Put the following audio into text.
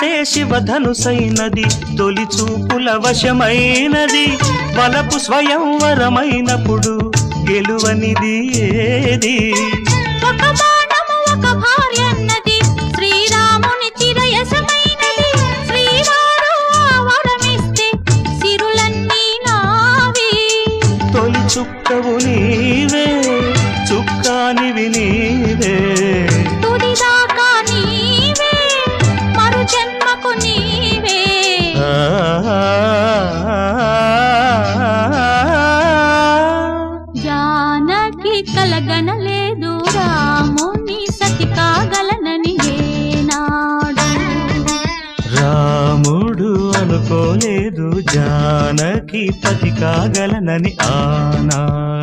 శివధనుసైనది తొలి చూపుల వశమైనది వలపు స్వయంవరమైనప్పుడు గెలువనిది ఏది? చుక్కవు నీవే చుక్కానివి నీవే. జానకి కలగనలేదు రాముని సతి కాగలనని ఏనాడు రాముడు అనుకోలేదు జానకి పతి కాగలనని ఆనాడు.